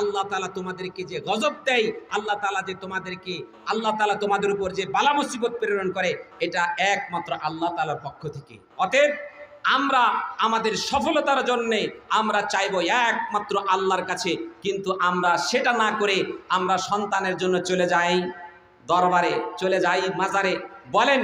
আল্লাহ তালা তোমাদেরকে যে গজব দেয়, আল্লাহ তালা যে তোমাদেরকে, আল্লাহ তালা তোমাদের উপর যে বালা মুসিবত প্রেরণ করে, এটা একমাত্র আল্লাহ তালার পক্ষ থেকে। অতএব আমরা আমাদের সফলতার জন্যে আমরা চাইব একমাত্র আল্লাহর কাছে, কিন্তু আমরা সেটা না করে আমরা সন্তানের জন্য চলে যাই, দরবারে চলে যাই, মাজারে। বলেন,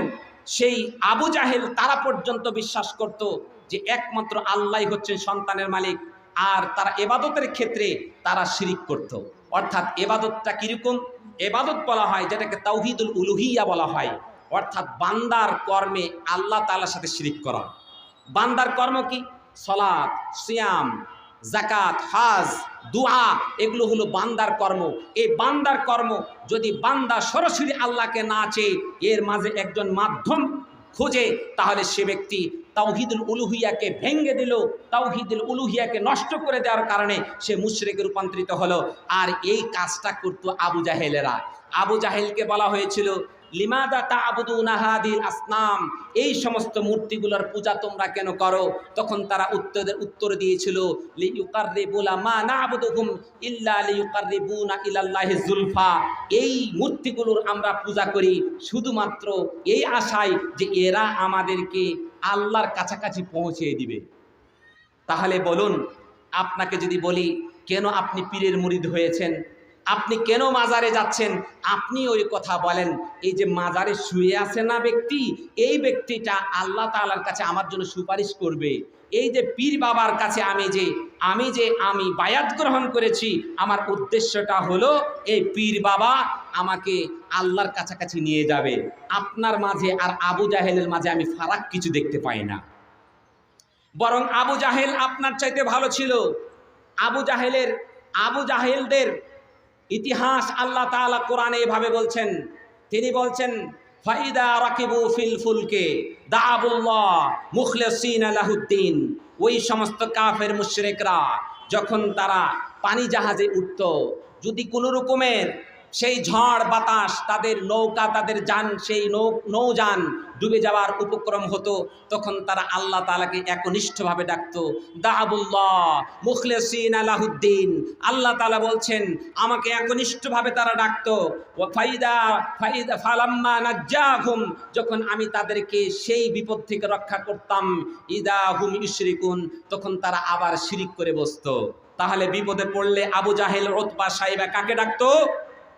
সেই আবু জাহেল তারা পর্যন্ত বিশ্বাস করত যে একমাত্র আল্লাহ হচ্ছেন সন্তানের মালিক। আর তারা এবাদতের ক্ষেত্রে তারা শিরিক করত। অর্থাৎ এবাদতটা কীরকম? এবাদত বলা হয়, যেটাকে তাওহিদুল উলুহিয়া বলা হয়। অর্থাৎ বান্দার কর্মে আল্লাহ তাআলার সাথে শিরিক করা। বান্দার কর্ম কি? সলাৎ, সিয়াম জাকাত হাজ দুআ এগুলো হলো বান্দার কর্ম। এই বান্দার কর্ম যদি বান্দা সরাসরি আল্লাহকে না চেয়ে, এর মাঝে একজন মাধ্যম খোঁজে, তাহলে সে ব্যক্তি তাওহিদুল উলুহিয়াকে ভেঙ্গে দিল, তাওহিদুল উলুহিয়াকে নষ্ট করে দেওয়ার কারণে সে মুশরিকে রূপান্তরিত হলো। আর এই কাজটা করত আবু জাহেলেরা। আবু জাহেলকে বলা হয়েছিল, লিমাদা তাবুদুনা হাদিল আসনাম? এই সমস্ত মূর্তিগুলোর পূজা তোমরা কেন করো? তখন তারা উত্তর উত্তর দিয়েছিল লিইউকাররিবুলা মা না'বুদুহুম ইল্লা লিইউকাররিবুনা ইলাল্লাহি যুলফা এই মূর্তিগুলোর আমরা পূজা করি শুধুমাত্র এই আশায় যে এরা আমাদেরকে আল্লাহর কাছাকাছি পৌঁছিয়ে দিবে। তাহলে বলুন, আপনাকে যদি বলি, কেন আপনি পীরের মুরিদ হয়েছেন? আপনি কেন মাজারে যাচ্ছেন? আপনি ওই কথা বলেন, এই যে মাজারে শুয়ে আছে না ব্যক্তি, এই ব্যক্তিটা আল্লাহ তাআলার কাছে আমার জন্য সুপারিশ করবে। এই যে পীর বাবার কাছে আমি যে আমি যে, আমি বায়াত গ্রহণ করেছি, আমার উদ্দেশ্যটা হলো, এই পীর বাবা আমাকে আল্লাহর কাছাকাছি নিয়ে যাবে। আপনার মাঝে আর আবু জাহেলের মাঝে আমি ফারাক কিছু দেখতে পাই না। বরং আবু জাহেল আপনার চাইতে ভালো ছিল। আবু জাহেলের, আবু জাহেলদের ইতিহাস আল্লাহ তাআলা কোরআনে এভাবে বলছেন। তিনি বলছেন, ফাইদা রাকিবু ফিল ফুলকে দাআবুল্লাহ মুখলিসিন লাহুদ্দিন। ওই সমস্ত কাফের মুশরিকরা যখন তারা পানি জাহাজে উঠত, যদি কোনো রকমের সেই ঝড় বাতাস, তাদের নৌকা, তাদের যান, সেই নৌ, নৌযান ডুবে যাওয়ার উপক্রম হতো। তখন তারা আল্লাহ তালাকে একনিষ্ঠভাবে ডাকতো দাহাবুল্লাহ মুখলেসিন আলাহুদ্দিন। আল্লাহ তালা বলছেন, আমাকে একনিষ্ঠভাবে তারা ডাকতো ফাইদা ফাইদা, ফালাম্মা নাজ্জাহুম। যখন আমি তাদেরকে সেই বিপদ থেকে রক্ষা করতাম, ইদা হুম ইশরিকুন, তখন তারা আবার শিরিক করে বসতো। তাহলে বিপদে পড়লে আবু জাহেল ওতবা সাহেবা কাকে ডাকতো?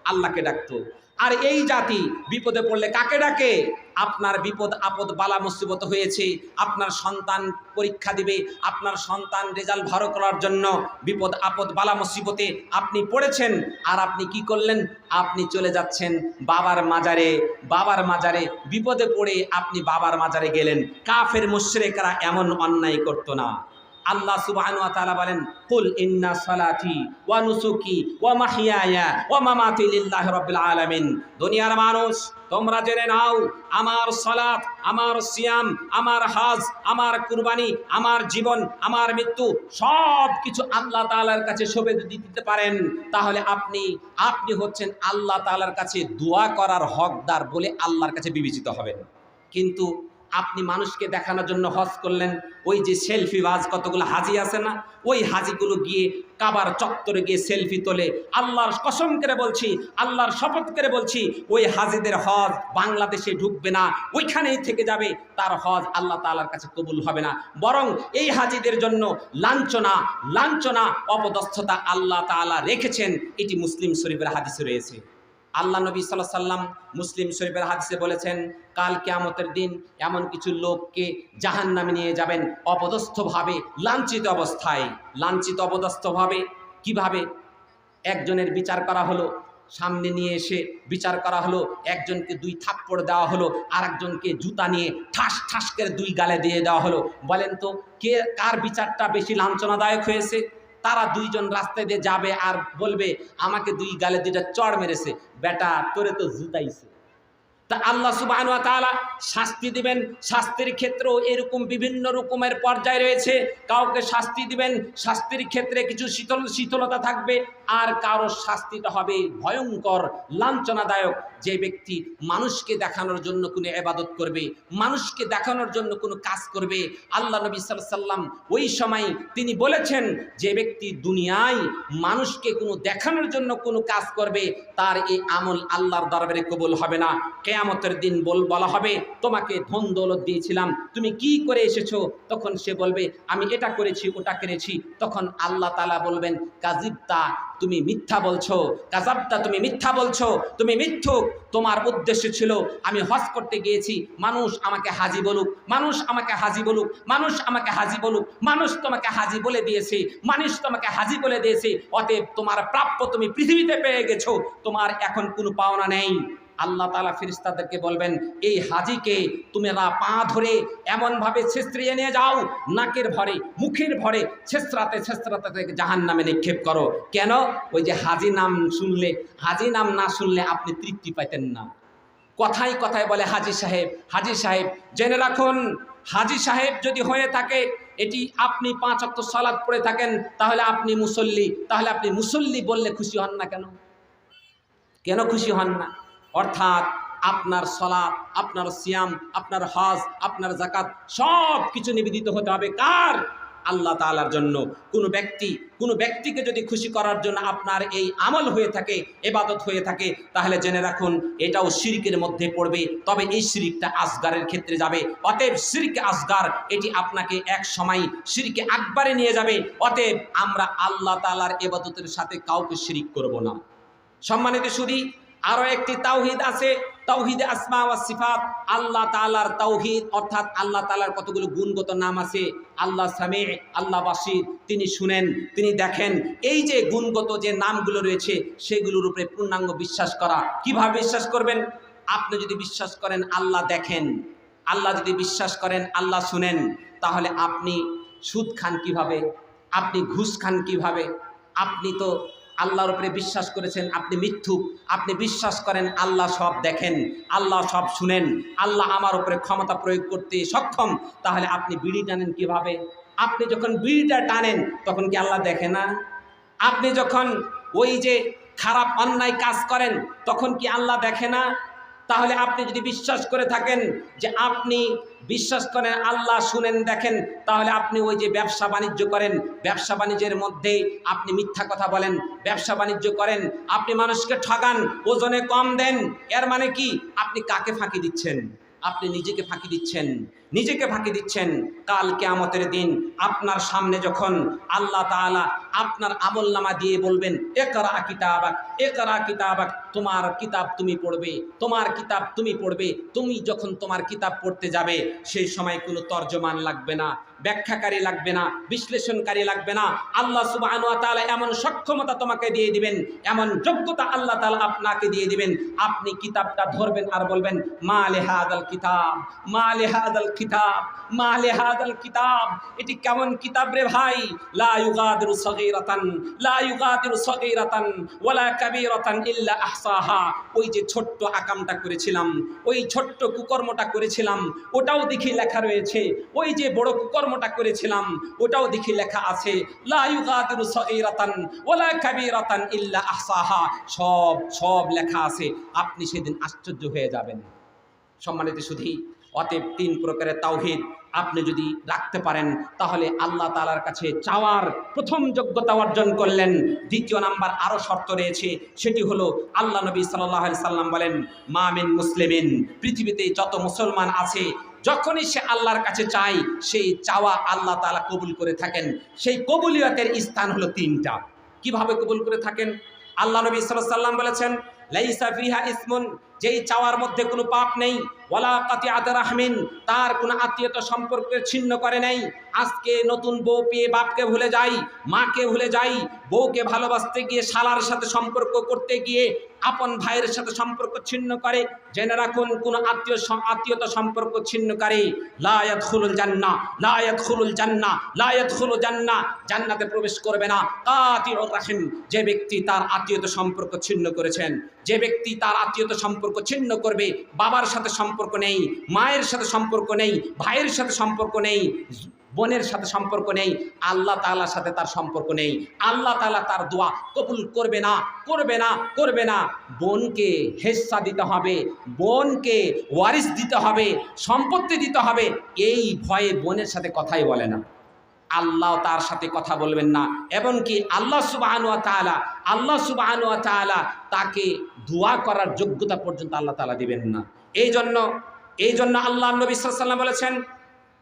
আল্লাহকে ডাকতো। আর এই জাতি বিপদে পড়লে কাকে ডাকে? আপনার বিপদ আপদ বালা মুসিবত হয়েছে, আপনার সন্তান পরীক্ষা দিবে, আপনার সন্তান রেজাল্ট ভালো করার জন্য বিপদ আপদ বালা মুসিবতে আপনি পড়েছেন, আর আপনি কি করলেন? আপনি চলে যাচ্ছেন বাবার মাজারে। বাবার মাজারে বিপদে পড়ে আপনি বাবার মাজারে গেলেন। কাফের মুশরিকরা এমন অন্যায় করতো না। আল্লাহ সুবহানাহু তাআলা বলেন, কুল ইন্না সালাতি ওয়া নুসুকি ওয়া মাহইয়ায়া ওয়া মামাতি লিল্লাহি রাব্বিল আলামিন। দুনিয়ার মানুষ, তোমরা জেনে নাও, আমার সালাত, আমার সিয়াম, আমার হজ, আমার কুরবানি, আমার জীবন, আমার মৃত্যু সব কিছু আল্লাহ তাআলার কাছে সবে যদি দিতে পারেন। তাহলে আপনি আপনি হচ্ছেন আল্লাহ তাআলার কাছে দোয়া করার হকদার বলে আল্লাহর কাছে বিবেচিত হবেন। কিন্তু আপনি মানুষকে দেখানোর জন্য হজ করলেন, ওই যে সেলফি বাজ কতগুলো হাজি আছে না, ওই হাজিগুলো গিয়ে কাবার চত্বরে গিয়ে সেলফি তোলে। আল্লাহর কসম করে বলছি, আল্লাহর শপথ করে বলছি, ওই হাজিদের হজ বাংলাদেশে ঢুকবে না, ওইখানেই থেকে যাবে, তার হজ আল্লাহ তালার কাছে কবুল হবে না। বরং এই হাজিদের জন্য লাঞ্ছনা লাঞ্ছনা, অপদস্থতা আল্লাহ তাআলা রেখেছেন, এটি মুসলিম শরীফের হাদিসে রয়েছে। আল্লাহ নবী সাল্লাহ সাল্লাম মুসলিম শরীফের হাদিসে বলেছেন, কাল কেয়ামতের দিন এমন কিছু লোককে জাহান নামে নিয়ে যাবেন অপদস্থভাবে, লাঞ্ছিত অবস্থায়। লাঞ্ছিত অপদস্থভাবে কীভাবে? একজনের বিচার করা হলো, সামনে নিয়ে এসে বিচার করা হলো, একজনকে দুই থাপ্পড় দেওয়া হলো আর একজনকে জুতা নিয়ে ঠাস ঠাস করে দুই গালে দিয়ে দেওয়া হলো। বলেন তো, কে কার বিচারটা বেশি লাঞ্ছনাদায়ক হয়েছে? তারা দুইজন রাস্তায় দিয়ে যাবে আর বলবে, আমাকে দুই গালে দুইটা চড় মেরেছে। বেটা, তোরে তো জুতাইছে। তা আল্লাহ সুবাহ শাস্তি দিবেন। শাস্তির ক্ষেত্রেও এরকম বিভিন্ন রকমের পর্যায় রয়েছে। কাউকে শাস্তি দিবেন, শাস্তির ক্ষেত্রে কিছু শীতল, শীতলতা থাকবে, আর কারও শাস্তিটা হবে ভয়ঙ্কর, লাঞ্ছনাদায়ক। যে ব্যক্তি মানুষকে দেখানোর জন্য কোনো এবাদত করবে, মানুষকে দেখানোর জন্য কোনো কাজ করবে, আল্লাহ নবী সাল্লাম ওই সময় তিনি বলেছেন, যে ব্যক্তি দুনিয়ায় মানুষকে কোনো দেখানোর জন্য কোনো কাজ করবে, তার এই আমল আল্লাহর দরবারে কবুল হবে না। কেয়ামতের দিন বল, বলা হবে, তোমাকে ধন দৌলত দিয়েছিলাম। তুমি কি করে এসেছ? তখন সে বলবে, আমি এটা করেছি, ওটা করেছি। তখন আল্লাহ তালা বলবেন কাজিবতা তুমি মিথ্যা বলছো। কাজাবতা তুমি মিথ্যা বলছো। তুমি মিথ্যুক। তোমার উদ্দেশ্য ছিল, আমি হজ করতে গিয়েছি। মানুষ আমাকে হাজি বলুক, মানুষ আমাকে হাজি বলুক, মানুষ আমাকে হাজি বলুক, মানুষ তোমাকে হাজি বলে দিয়েছে, মানুষ তোমাকে হাজি বলে দিয়েছে। অতএব তোমার প্রাপ্য তুমি পৃথিবীতে পেয়ে গেছো। তোমার এখন কোনো পাওনা নেই। আল্লাহ তালা ফিরিস্তাদেরকে বলবেন, এই হাজিকে তোমরা পা ধরে এমনভাবে ছেস্ত্রিয়ে নিয়ে যাও, নাকের ভরে, মুখের ভরে ছেস্ত্রাতে ছেস্ত্রাতে জাহান নামে নিক্ষেপ করো। কেন? ওই যে হাজি নাম শুনলে, হাজি নাম না শুনলে আপনি তৃপ্তি পাইতেন না। কথাই কথায় বলে হাজি সাহেব হাজি সাহেব, জেনে রাখুন, হাজি সাহেব যদি হয়ে থাকে, এটি আপনি পাঁচ অক্ট সালাদ পড়ে থাকেন, তাহলে আপনি মুসল্লি, তাহলে আপনি মুসল্লি বললে খুশি হন না কেন? কেন খুশি হন না? অর্থাৎ আপনার সলাপ আপনার সিয়াম, আপনার হজ, আপনার জাকাত সব কিছু নিবেদিত হতে হবে। কার? আল্লাহ তাআলার জন্য। কোনো ব্যক্তি, কোনো ব্যক্তিকে যদি খুশি করার জন্য আপনার এই আমল হয়ে থাকে এবাদত হয়ে থাকে, তাহলে জেনে রাখুন, এটাও শিরকের মধ্যে পড়বে। তবে এই শিরিকটা আসগারের ক্ষেত্রে যাবে। অতএব শিরকে আসগার, এটি আপনাকে এক সময় শিরকে আকবারে নিয়ে যাবে। অতএব আমরা আল্লাহ তাআলার এবাদতের সাথে কাউকে শিরিক করব না। সম্মানিত সুদী আরও একটি তাওহিদ আছে, তাওহিদে আসমা ওয়া সিফাত। আল্লাহ তাআলার তাওহিদ, অর্থাৎ আল্লাহ তাআলার কতগুলো গুণগত নাম আছে, আল্লাহ সামি, আল্লাহ বাসির তিনি শুনেন, তিনি দেখেন। এই যে গুণগত যে নামগুলো রয়েছে, সেগুলোর উপরে পূর্ণাঙ্গ বিশ্বাস করা। কীভাবে বিশ্বাস করবেন? আপনি যদি বিশ্বাস করেন, আল্লাহ দেখেন। আল্লাহ যদি বিশ্বাস করেন, আল্লাহ শুনেন। তাহলে আপনি সুদ খান কীভাবে? আপনি ঘুষ খান কীভাবে? আপনি তো আল্লাহর উপরে বিশ্বাস করেছেন, আপনি মিথ্যু আপনি বিশ্বাস করেন, আল্লাহ সব দেখেন, আল্লাহ সব শুনেন, আল্লাহ আমার উপরে ক্ষমতা প্রয়োগ করতে সক্ষম, তাহলে আপনি বিড়ি টানেন কীভাবে? আপনি যখন বিড়িটা টানেন, তখন কি আল্লাহ দেখে না? আপনি যখন ওই যে খারাপ অন্যায় কাজ করেন, তখন কি আল্লাহ দেখে না? তাহলে আপনি যদি বিশ্বাস করে থাকেন যে আপনি বিশ্বাস করেন, আল্লাহ শুনেন, দেখেন, তাহলে আপনি ওই যে ব্যবসা বাণিজ্য করেন, ব্যবসা বাণিজ্যের মধ্যে আপনি মিথ্যা কথা বলেন, ব্যবসা বাণিজ্য করেন, আপনি মানুষকে ঠগান, ওজনে কম দেন, এর মানে কি? আপনি কাকে ফাঁকি দিচ্ছেন? আপনি নিজেকে ফাঁকি দিচ্ছেন। নিজেকে ফাঁকি দিচ্ছেন। কাল কেয়ামতের দিন আপনার সামনে যখন আল্লাহ তাআলা আপনার আমল নামা দিয়ে বলবেন, একরা কিতাবাক একরা কিতাবাক, তোমার কিতাব তুমি পড়বে, তোমার কিতাব তুমি পড়বে, তুমি যখন তোমার কিতাব পড়তে যাবে, সেই সময় কোনো তর্জমান লাগবে না, ব্যাখ্যাকারী লাগবে না, বিশ্লেষণকারী লাগবে না। আল্লাহ সুবাহ এমন সক্ষমতা তোমাকে দিয়ে দিবেন, এমন যোগ্যতা আল্লাহ তাআলা আপনাকে দিয়ে দিবেন। আপনি কিতাবটা ধরবেন আর বলবেন মা লেহাদাল কিতাব মা লেহাদাল কিতাব মা লেহাদাল কিতাব, এটি কেমন কিতাব রে ভাই? লা ইউগাদিরু সগীরাতান, লা ইউগাদিরু সগীরাতান, ওয়ালা কাবীরাতান ইল্লা আহসাহা। ওই যে ছোট্ট আকামটা করেছিলাম, ওই ছোট্ট কুকর্মটা করেছিলাম, ওটাও দেখি লেখা রয়েছে। ওই যে বড় কুকর্মটা করেছিলাম, ওটাও দেখি লেখা আছে, লা ইউগাদিরু সগীরাতান, ওয়ালা কাবীরাতান ইল্লা আহসাহা। সব সব লেখা আছে। আপনি সেদিন আশ্চর্য হয়ে যাবেন। সম্মানিত সুধী, অতএব তিন প্রকারের তাওহিদ আপনি যদি রাখতে পারেন, তাহলে আল্লাহ তালার কাছে চাওয়ার প্রথম যোগ্যতা অর্জন করলেন। দ্বিতীয় নাম্বার আরও শর্ত রয়েছে, সেটি হলো আল্লাহ নবী সাল্লাহ সাল্লাম বলেন মামিন মুসলিমিন পৃথিবীতে যত মুসলমান আছে, যখনই সে আল্লাহর কাছে চায়, সেই চাওয়া আল্লাহ তালা কবুল করে থাকেন। সেই কবুলিয়তের স্থান হলো তিনটা। কীভাবে কবুল করে থাকেন? আল্লাহ নবী সাল্লাম বলেছেন, লাইসা ফিহা ইসমুন যেই চাওয়ার মধ্যে কোনো পাপ নেই, ওয়ালা কাতিয়াত রাহমিন, তার কোনো আত্মীয়তা সম্পর্ক ছিন্ন করে নেই। আজকে নতুন বউ পেয়ে বাপকে ভুলে যাই, মাকে ভুলে যাই, বউকে ভালোবাসতে গিয়ে শালার সাথে সম্পর্ক করতে গিয়ে আপন ভাইয়ের সাথে সম্পর্ক ছিন্ন করে, জেনে রাখুন কোনো আত্মীয় আত্মীয়তা সম্পর্ক ছিন্ন করে। লায়াত খুলুল জান্না লায়াত খুলুল জান্না লায়াত খুলু জান্না জান্নাতে প্রবেশ করবে না। কাতিউর রাহিম, যে ব্যক্তি তার আত্মীয়তা সম্পর্ক ছিন্ন করেছেন, যে ব্যক্তি তার আত্মীয়তা সম্পর্ক সম্পর্ক ছিন্ন করবে, বাবার সাথে সম্পর্ক নেই, মায়ের সাথে সম্পর্ক নেই, ভাইয়ের সাথে সম্পর্ক নেই, বোনের সাথে সম্পর্ক নেই, আল্লাহ তাআলার সাথে তার সম্পর্ক নেই। আল্লাহ তালা তার দোয়া কবুল করবে না করবে না করবে না। বোনকে হেস্সা দিতে হবে, বোনকে ওয়ারিস দিতে হবে, সম্পত্তি দিতে হবে, এই ভয়ে বোনের সাথে কথাই বলে না। আল্লাহ তার সাথে কথা বলবেন না। এবং কি আল্লাহ সুবাহানুয়া তালা আল্লাহ সুবাহানুয়া তালা তাকে দোয়া করার যোগ্যতা পর্যন্ত আল্লাহ তালা দিবেন না। এই জন্য এই জন্য আল্লাহ নবী সাল্লাম বলেছেন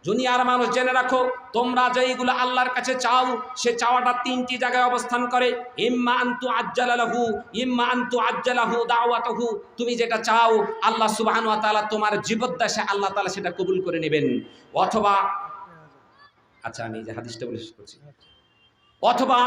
জুনিয়ার মানুষ জেনে রাখো, তোমরা যেইগুলো আল্লাহর কাছে চাও, সে চাওয়াটা তিনটি জায়গায় অবস্থান করে। ইম্মা আন্তু আজ্জালাহু ইম্মা আন্তু আজ্জালাহু দাওয়াতাহু। তুমি যেটা চাও, আল্লাহ তাআলা তোমার জীবদ্দশায় আল্লাহ তালা সেটা কবুল করে নেবেন। অথবা আচ্ছা আমি যে হাদিসটা বলে করছি। অথবা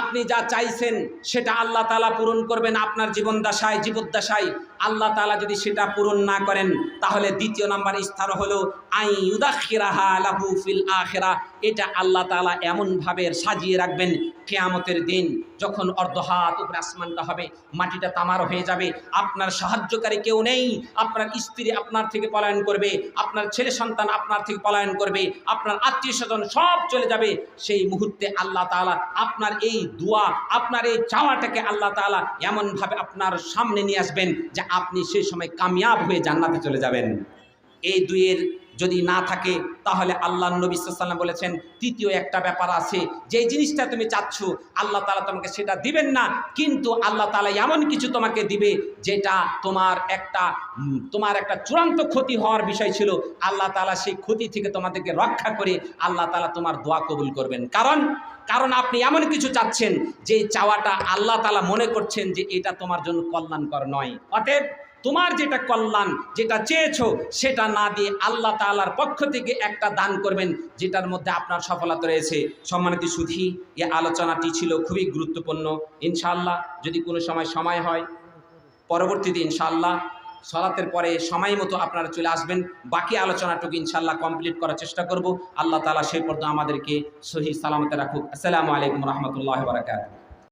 আপনি যা চাইছেন, সেটা আল্লাহ তালা পূরণ করবেন আপনার জীবন দশায়, জীবদ্দশায়। আল্লাহ তালা যদি সেটা পূরণ না করেন, তাহলে দ্বিতীয় নাম্বার স্থান হলো আই উদাখিরাহা লাহু ফিল আখেরা। এটা আল্লাহ তালা এমনভাবে সাজিয়ে রাখবেন কেয়ামতের দিন, যখন অর্ধ হাত উপরে আসমানটা হবে, মাটিটা তামার হয়ে যাবে। আপনার সাহায্যকারী কেউ নেই, আপনার স্ত্রী আপনার থেকে পলায়ন করবে, আপনার ছেলে সন্তান আপনার থেকে পলায়ন করবে, আপনার আত্মীয় স্বজন সব চলে যাবে। সেই মুহূর্তে আল্লাহ তাআলা আপনার এই দোয়া, আপনার এই চাওয়াটাকে আল্লাহ তাআলা এমনভাবে আপনার সামনে নিয়ে আসবেন যে আপনি সেই সময় কামিয়াব হয়ে জান্নাতে চলে যাবেন। এই দুইয়ের যদি না থাকে, তাহলে আল্লাহ নবী সাল্লাম বলেছেন, তৃতীয় একটা ব্যাপার আছে যে জিনিসটা তুমি চাচ্ছ, আল্লাহ তালা তোমাকে সেটা দিবেন না, কিন্তু আল্লাহ তালা এমন কিছু তোমাকে দিবে, যেটা তোমার একটা তোমার একটা চূড়ান্ত ক্ষতি হওয়ার বিষয় ছিল। আল্লাহ তালা সেই ক্ষতি থেকে তোমাদেরকে রক্ষা করে আল্লাহ তালা তোমার দোয়া কবুল করবেন। কারণ কারণ আপনি এমন কিছু চাচ্ছেন যে চাওয়াটা আল্লাহ তালা মনে করছেন যে এটা তোমার জন্য কল্যাণকর নয়। অতএব তোমার যেটা কল্যাণ, যেটা চেয়েছো, সেটা না দিয়ে আল্লাহ তাআলার পক্ষ থেকে একটা দান করবেন, যেটার মধ্যে আপনার সফলতা রয়েছে। সম্মানিত সুধী এ আলোচনাটি ছিল খুবই গুরুত্বপূর্ণ। ইনশাআল্লাহ, যদি কোনো সময় সময় হয়, পরবর্তীতে ইনশাআল্লাহ সলাতের পরে সময় মতো আপনারা চলে আসবেন। বাকি আলোচনাটুকু ইনশাল্লাহ কমপ্লিট করার চেষ্টা করব। আল্লাহ তাআলা সেই পর্যন্ত আমাদেরকে সহি সালামতে রাখুক। আসসালামু আলাইকুম রহমতুল্লাহ বারাকাতুহু।